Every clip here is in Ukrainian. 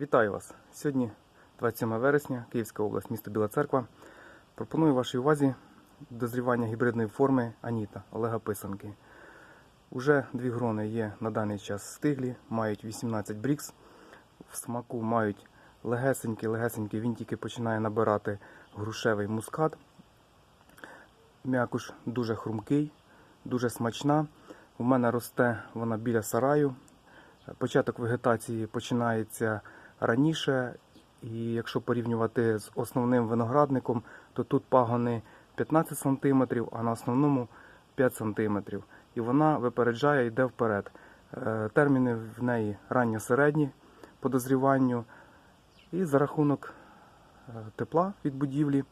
Вітаю вас! Сьогодні 27 вересня, Київська область, місто Біла Церква. Пропоную вашій увазі дозрівання гібридної форми Аніта Олега Писанки. Уже дві грони є на даний час стиглі, мають 18 брікс. В смаку мають легесенький, він тільки починає набирати грушевий мускат. М'якуш дуже хрумкий, дуже смачна. У мене росте вона біля сараю. Початок вегетації починається раніше, і якщо порівнювати з основним виноградником, то тут пагони 15 см, а на основному 5 см. І вона випереджає йде вперед. Е, Терміни в неї ранньо-середні по дозріванню. І за рахунок е, тепла від будівлі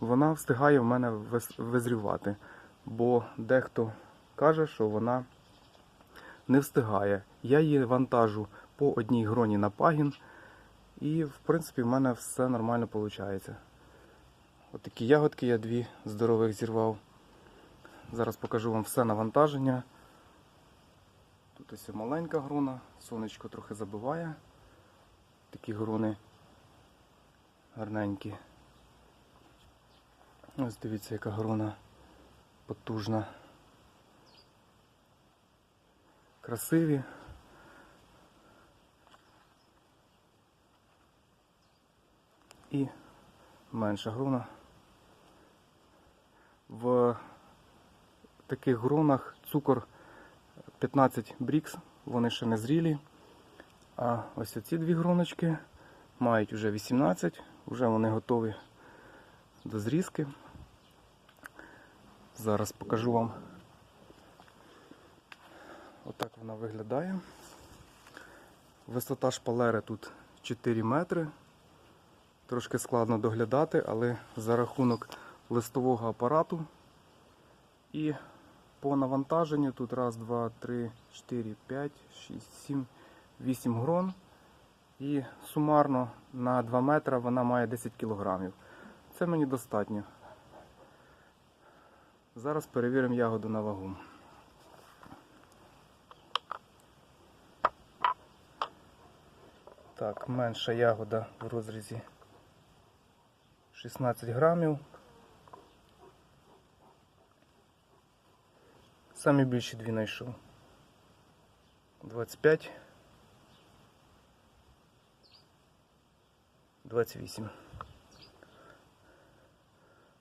вона встигає в мене визрівати. Бо дехто каже, що вона не встигає. Я її вантажу по одній гроні на пагін. І, в принципі, в мене все нормально виходить. От такі ягодки я дві здорових зірвав. Зараз покажу вам все навантаження. Тут ось маленька грона, сонечко трохи забиває. Такі грони гарненькі. Ось дивіться, яка грона потужна. Красиві. І менша грона. В таких гронах цукор 15 брікс, вони ще не зрілі. А ось ці дві гроночки мають вже 18, вже вони готові до зрізки. Зараз покажу вам. Отак вона виглядає. Висота шпалери тут 4 метри. Трошки складно доглядати, але за рахунок листового апарату і по навантаженню тут раз, два, три, чотири, п'ять, шість, сім, вісім грон. І сумарно на 2 метри вона має 10 кілограмів. Це мені достатньо. Зараз перевіримо ягоду на вагу. Так, менша ягода в розрізі 16 грамів. Самі більші дві знайшов. 25. 28.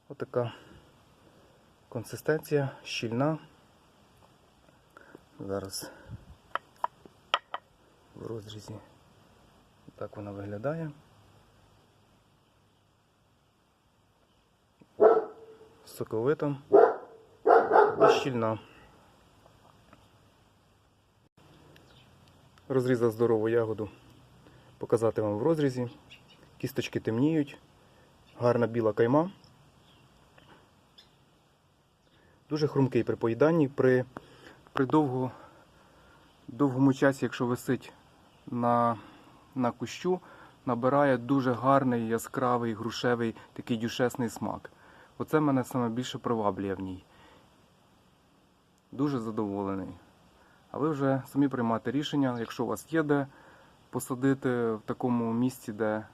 Отака консистенція щільна. Зараз в розрізі так вона виглядає. Соковита і щільна. Розрізав здорову ягоду. Показати вам в розрізі. Кісточки темніють, гарна біла кайма. Дуже хрумкий при поїданні, при, при довго, довгому часі, якщо висить на, на кущу, набирає дуже гарний, яскравий, грушевий, такий дюшесний смак. Оце мене саме більше приваблює в ній. Дуже задоволений. А ви вже самі приймаєте рішення, якщо у вас є де посадити в такому місці, де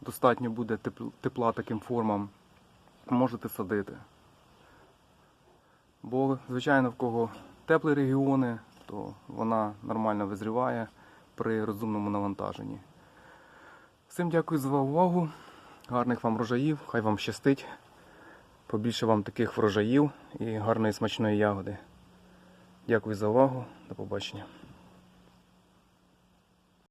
достатньо буде тепла таким формам, можете садити. Бо, звичайно, в кого теплі регіони, то вона нормально визріває при розумному навантаженні. Всім дякую за увагу. Гарних вам врожаїв, хай вам щастить. Побільше вам таких врожаїв і гарної смачної ягоди. Дякую за увагу. До побачення.